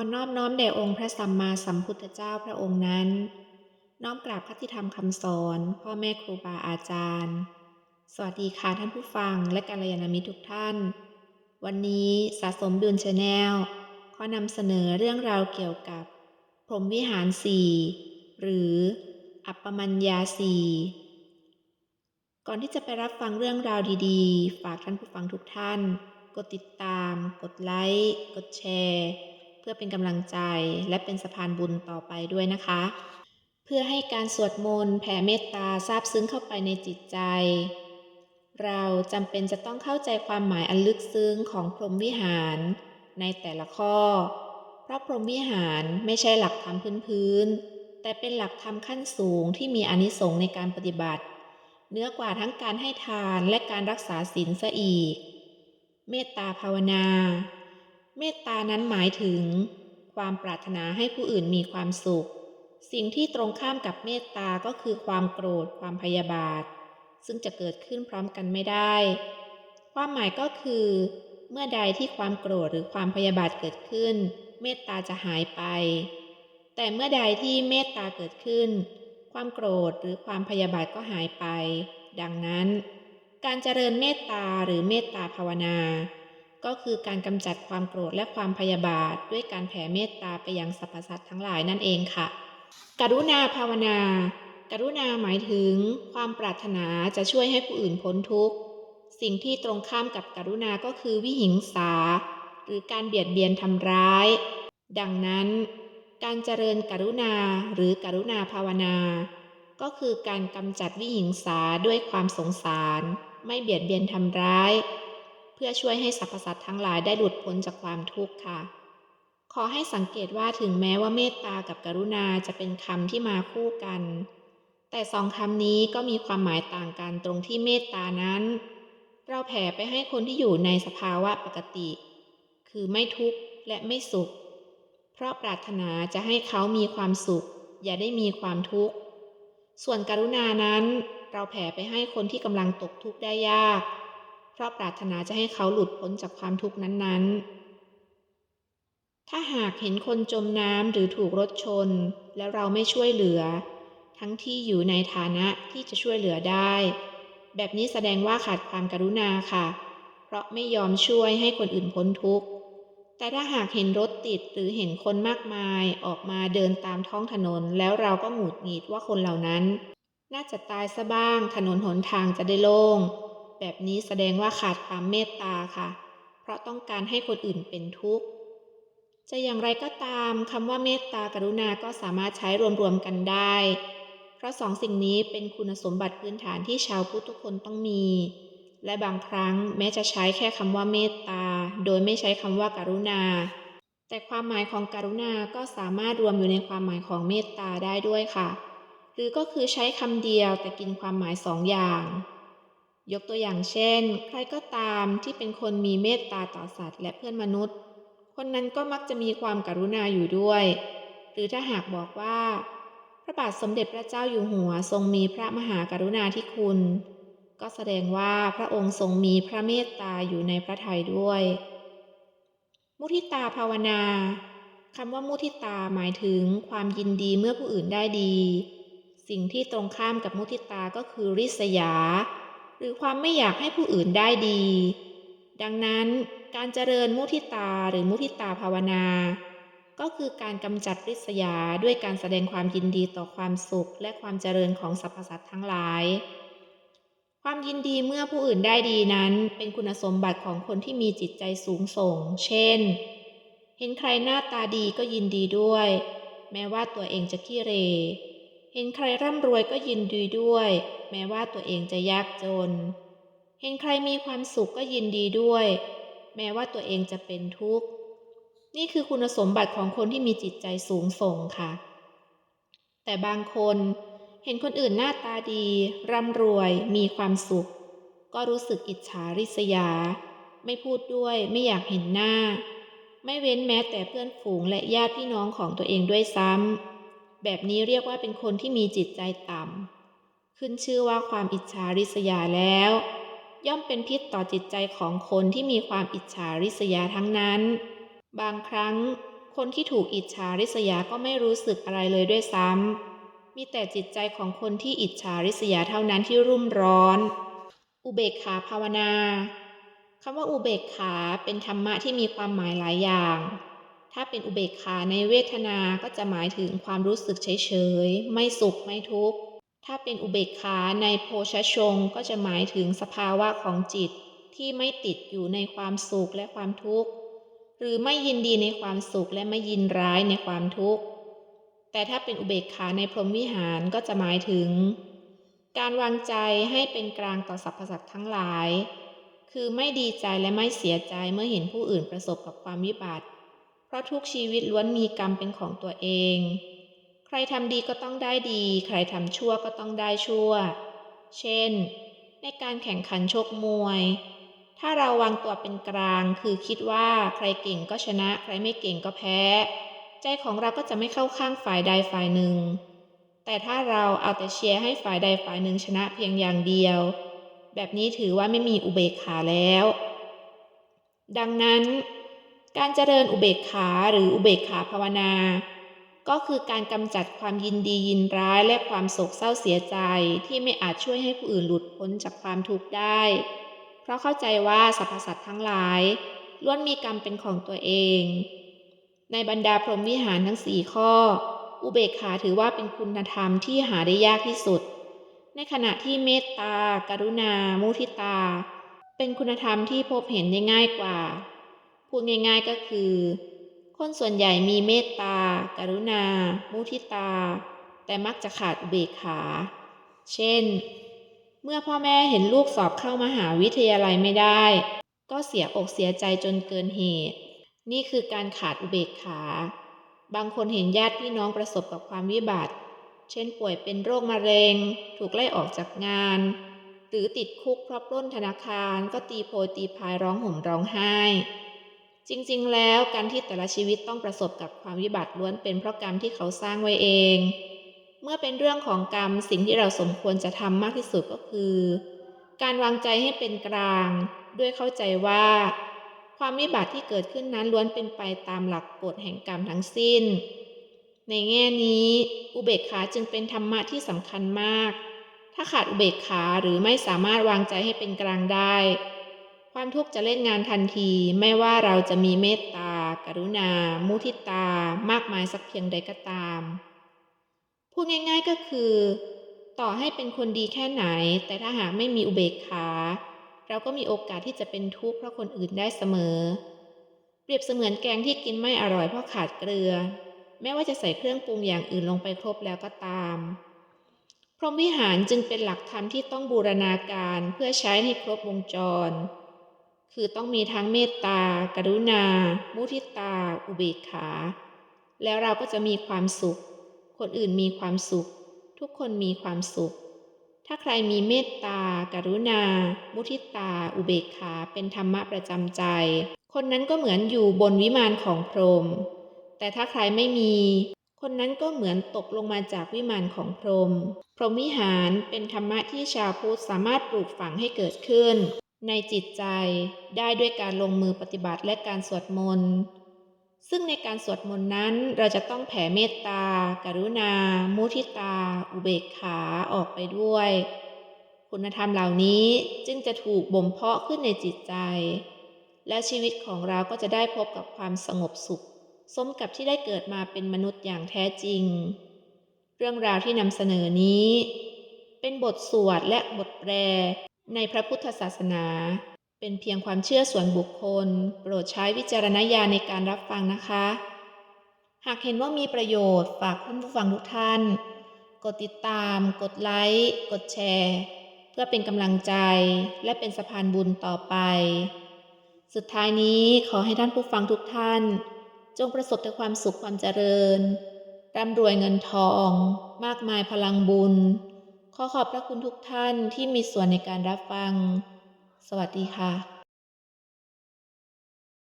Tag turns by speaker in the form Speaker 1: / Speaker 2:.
Speaker 1: อนอบน้อมแด่องค์พระสัมมาสัมพุทธเจ้าพระองค์นั้น น้อมกราบคติธรรมคำสอน พ่อแม่ครูบาอาจารย์ สวัสดีค่ะท่านผู้ฟังและกัลยาณมิตรทุกท่าน วันนี้สะสมบุญชาแนลขอนำเสนอเรื่องราวเกี่ยวกับ พรหมวิหารสี่หรือ อัปปมัญญาสี่ก่อนที่จะไปรับฟังเรื่องราวดีๆ ฝากท่านผู้ฟังทุกท่าน กดติดตาม กดไลค์ กดแชร์ เพื่อเป็นกำลังใจและเป็นสะพานบุญต่อไปด้วยนะคะ เพื่อให้การสวดมนต์แผ่เมตตาซาบซึ้งเข้าไปในจิตใจ เราจำเป็นจะต้องเข้าใจความหมายอันลึกซึ้งของพรหมวิหาร ในแต่ละข้อ เพราะพรหมวิหารไม่ใช่หลักธรรมพื้นๆแต่เป็นหลักธรรมขั้นสูงที่มีอานิสงส์ในการปฏิบัติ เนื้อกว่าทั้งการให้ทานและการรักษาศีลซะอีก เมตตาภาวนา เมตตานั้นหมายถึง ความปรารถนาให้ผู้อื่นมีความสุข สิ่งที่ตรงข้ามกับเมตตาก็คือความโกรธ ความพยาบาท ซึ่งจะเกิดขึ้นพร้อมกันไม่ได้ ความหมายก็คือ เมื่อใดที่ความโกรธหรือความพยาบาทเกิดขึ้น เมตตาจะหายไป แต่เมื่อใดที่เมตตาเกิดขึ้น ความโกรธหรือความพยาบาทก็หายไป ดังนั้น การเจริญเมตตาหรือเมตตาภาวนา ก็คือการกำจัดความโกรธและความพยาบาท ด้วยการแผ่เมตตาไปยังสรรพสัตว์ทั้งหลายนั่นเองค่ะ กรุณาภาวนา กรุณาหมายถึง ความปรารถนาจะช่วยให้ผู้อื่นพ้นทุกข์ สิ่งที่ตรงข้ามกับกรุณาก็คือวิหิงสา หรือการเบียดเบียนทำร้าย ดังนั้น การเจริญกรุณาหรือกรุณาภาวนา ก็คือการกำจัดวิหิงสาด้วยความสงสาร ไม่เบียดเบียนทำร้าย พื่อช่วยให้สรรพสัตว์ทั้งหลายได้หลุดพ้นจากความทุกข์ค่ะ ขอให้สังเกตว่าถึงแม้ว่าเมตตากับกรุณาจะเป็นคำที่มาคู่กัน แต่สองคำนี้ก็มีความหมายต่างกันตรงที่เมตตานั้น เราแผ่ไปให้คนที่อยู่ในสภาวะปกติ คือไม่ทุกข์และไม่สุข เพราะปรารถนาจะให้เขามีความสุข อย่าได้มีความทุกข์ ส่วนกรุณานั้น เราแผ่ไปให้คนที่กำลังตกทุกข์ได้ยาก ราะปรารถนาจะให้เขาหลุดพ้นจากความทุกข์นั้นๆ ถ้าหากเห็นคนจมน้ำหรือถูกรถชน แล้วเราไม่ช่วยเหลือ ทั้งที่อยู่ในฐานะที่จะช่วยเหลือได้ แบบนี้แสดงว่าขาดความกรุณาค่ะ เพราะไม่ยอมช่วยให้คนอื่นพ้นทุกข์ แต่ถ้าหากเห็นรถติดหรือเห็นคนมากมายออกมาเดินตามท้องถนน แล้วเราก็หงุดหงิดว่าคนเหล่านั้น น่าจะตายซะบ้างถนนหนทางจะได้โล่ง แบบนี้แสดงว่าขาดความเมตตาค่ะ เพราะต้องการให้คนอื่นเป็นทุกข์ จะอย่างไรก็ตามคำว่าเมตตากรุณาก็สามารถใช้รวมๆกันได้ เพราะสองสิ่งนี้เป็นคุณสมบัติพื้นฐานที่ชาวพุทธทุกคนต้องมี และบางครั้งแม้จะใช้แค่คำว่าเมตตา โดยไม่ใช้คำว่าการุณา แต่ความหมายของการุณาก็สามารถรวมอยู่ในความหมายของเมตตาได้ด้วยค่ะ หรือก็คือใช้คำเดียวแต่กินความหมายสองอย่าง ยกตัวอย่างเช่น ใครก็ตามที่เป็นคนมีเมตตาต่อสัตว์ และเพื่อนมนุษย์ คนนั้นก็มักจะมีความการุณาอยู่ด้วย หรือถ้าหากบอกว่า พระบาทสมเด็จพระเจ้าอยู่หัวทรงมีพระมหากรุณาธิคุณ ก็แสดงว่าพระองค์ทรงมีพระเมตตาอยู่ในพระทัยด้วย มุทิตาภาวนาคำว่ามุทิตาหมายถึงความยินดีเมื่อผู้อื่นได้ดี สิ่งที่ตรงข้ามกับมุทิตาก็คือริษยา หรือความไม่อยากให้ผู้อื่นได้ดี ดังนั้นการเจริญมุทิตาหรือมุทิตาภาวนา ก็คือการกำจัดริษยาด้วยการแสดงความยินดีต่อความสุข และความเจริญของสรรพสัตว์ทั้งหลาย ความยินดีเมื่อผู้อื่นได้ดีนั้น เป็นคุณสมบัติของคนที่มีจิตใจสูงส่ง เช่น เห็นใครหน้าตาดีก็ยินดีด้วย แม้ว่าตัวเองจะขี้เร เห็นใครร่ำรวยก็ยินดีด้วย แม้ว่าตัวเองจะยากจน เห็นใครมีความสุขก็ยินดีด้วย แม้ว่าตัวเองจะเป็นทุกข์ นี่คือคุณสมบัติของคนที่มีจิตใจสูงส่งค่ะ แต่บางคนเห็นคนอื่นหน้าตาดี ร่ำรวย มีความสุข ก็รู้สึกอิจฉาริษยา ไม่พูดด้วย ไม่อยากเห็นหน้า ไม่เว้นแม้แต่เพื่อนฝูงและญาติพี่น้องของตัวเองด้วยซ้ำแบบนี้เรียกว่าเป็นคนที่มีจิตใจต่ำ ขึ้นชื่อว่าความอิจฉาริษยาแล้ว ย่อมเป็นพิษต่อจิตใจของคนที่มีความอิจฉาริษยาทั้งนั้น บางครั้ง คนที่ถูกอิจฉาริษยาก็ไม่รู้สึกอะไรเลยด้วยซ้ำมีแต่จิตใจของคนที่อิจฉาริษยาเท่านั้นที่รุ่มร้อน อุเบกขาภาวนาคำว่าอุเบกขาเป็นธรรมะที่มีความหมายหลายอย่างถ้าเป็นอุเบกขาในเวทนา ก็จะหมายถึงความรู้สึกเฉยๆ ไม่สุข ไม่ทุกข์ ถ้าเป็นอุเบกขาในโพชฌงค์ก็จะหมายถึงสภาวะของจิตที่ไม่ติดอยู่ในความสุขและความทุกข์ หรือไม่ยินดีในความสุขและไม่ยินร้ายในความทุกข์ แต่ถ้าเป็นอุเบกขาในพรหมวิหารก็จะหมายถึง การวางใจให้เป็นกลางต่อสรรพสัตว์ทั้งหลาย คือไม่ดีใจและไม่เสียใจเมื่อเห็นผู้อื่นประสบกับความวิบัติ เพราะทุกชีวิตล้วนมีกรรมเป็นของตัวเอง ใครทำดีก็ต้องได้ดี ใครทำชั่วก็ต้องได้ชั่ว เช่น ในการแข่งขันชกมวย ถ้าเราวางตัวเป็นกลาง คือคิดว่าใครเก่งก็ชนะ ใครไม่เก่งก็แพ้ ใจของเราก็จะไม่เข้าข้างฝ่ายใดฝ่ายหนึ่ง แต่ถ้าเราเอาแต่เชียร์ให้ฝ่ายใดฝ่ายหนึ่งชนะเพียงอย่างเดียว แบบนี้ถือว่าไม่มีอุเบกขาแล้ว ดังนั้น การเจริญอุเบกขาหรืออุเบกขาภาวนา ก็คือการกำจัดความยินดียินร้ายและความโศกเศร้าเสียใจที่ไม่อาจช่วยให้ผู้อื่นหลุดพ้นจากความทุกข์ได้ เพราะเข้าใจว่าสรรพสัตว์ทั้งหลายล้วนมีกรรมเป็นของตัวเอง ในบรรดาพรหมวิหารทั้งสี่ข้อ อุเบกขาถือว่าเป็นคุณธรรมที่หาได้ยากที่สุด ในขณะที่เมตตา กรุณา มุทิตา เป็นคุณธรรมที่พบเห็นได้ง่ายกว่า พูดง่ายๆก็คือ คนส่วนใหญ่มีเมตตา กรุณา มุทิตา แต่มักจะขาดอุเบกขา เช่น เมื่อพ่อแม่เห็นลูกสอบเข้ามหาวิทยาลัยไม่ได้ ก็เสียอกเสียใจจนเกินเหตุ นี่คือการขาดอุเบกขา บางคนเห็นญาติพี่น้องประสบกับความวิบัติ เช่นป่วยเป็นโรคมะเร็ง ถูกไล่ออกจากงาน หรือติดคุกเพราะปล้นธนาคาร ก็ตีโพยตีพายร้องห่มร้องไห้ จริงๆ แล้วการที่แต่ละชีวิตต้องประสบกับความวิบัติล้วนเป็นเพราะกรรมที่เขาสร้างไว้เอง เมื่อเป็นเรื่องของกรรมสิ่งที่เราสมควรจะทำมากที่สุดก็คือ การวางใจให้เป็นกลางด้วยเข้าใจว่า ความวิบัติที่เกิดขึ้นนั้นล้วนเป็นไปตามหลักกฎแห่งกรรมทั้งสิ้น ในแง่นี้ อุเบกขาจึงเป็นธรรมะที่สำคัญมาก ถ้าขาดอุเบกขาหรือไม่สามารถวางใจให้เป็นกลางได้ ความทุกข์จะเล่นงานทันที ไม่ว่าเราจะมีเมตตา กรุณา มุทิตา มากมายสักเพียงใดก็ตาม พูดง่ายๆก็คือ ต่อให้เป็นคนดีแค่ไหน แต่ถ้าหากไม่มีอุเบกขา เราก็มีโอกาสที่จะเป็นทุกข์เพราะคนอื่นได้เสมอ เปรียบเสมือนแกงที่กินไม่อร่อยเพราะขาดเกลือ แม้ว่าจะใส่เครื่องปรุงอย่างอื่นลงไปครบแล้วก็ตามพรหมวิหารจึงเป็นหลักธรรมที่ต้องบูรณาการเพื่อใช้ให้ครบวงจร คือต้องมีทั้งเมตตา กรุณา มุทิตา อุเบกขา แล้วเราก็จะมีความสุข คนอื่นมีความสุข ทุกคนมีความสุข ถ้าใครมีเมตตา กรุณา มุทิตา อุเบกขา เป็นธรรมะประจำใจ คนนั้นก็เหมือนอยู่บนวิมานของพรหม แต่ถ้าใครไม่มี คนนั้นก็เหมือนตกลงมาจากวิมานของพรหม พรหมวิหารเป็นธรรมะที่ชาวพุทธสามารถปลูกฝังให้เกิดขึ้น ในจิตใจได้ด้วยการลงมือปฏิบัติและการสวดมนต์ซึ่งในการสวดมนต์นั้นเราจะต้องแผ่เมตตา กรุณา มุทิตา อุเบกขาออกไปด้วย คุณธรรมเหล่านี้จึงจะถูกบ่มเพาะขึ้นในจิตใจ และชีวิตของเราก็จะได้พบกับความสงบสุข สมกับที่ได้เกิดมาเป็นมนุษย์อย่างแท้จริง เรื่องราวที่นำเสนอนี้ เป็นบทสวดและบทแปล ในพระพุทธศาสนา เป็นเพียงความเชื่อส่วนบุคคล โปรดใช้วิจารณญาณในการรับฟังนะคะ หากเห็นว่ามีประโยชน์ฝากท่านผู้ฟังทุกท่าน กดติดตาม กดไลค์ กดแชร์ เพื่อเป็นกำลังใจและเป็นสะพานบุญต่อไป สุดท้ายนี้ขอให้ท่านผู้ฟังทุกท่าน จงประสบแต่ความสุขความเจริญร่ำรวยเงินทอง มากมายพลังบุญ ขอขอบพระคุณทุกท่านที่มีส่วนในการรับฟัง สวัสดีค่ะ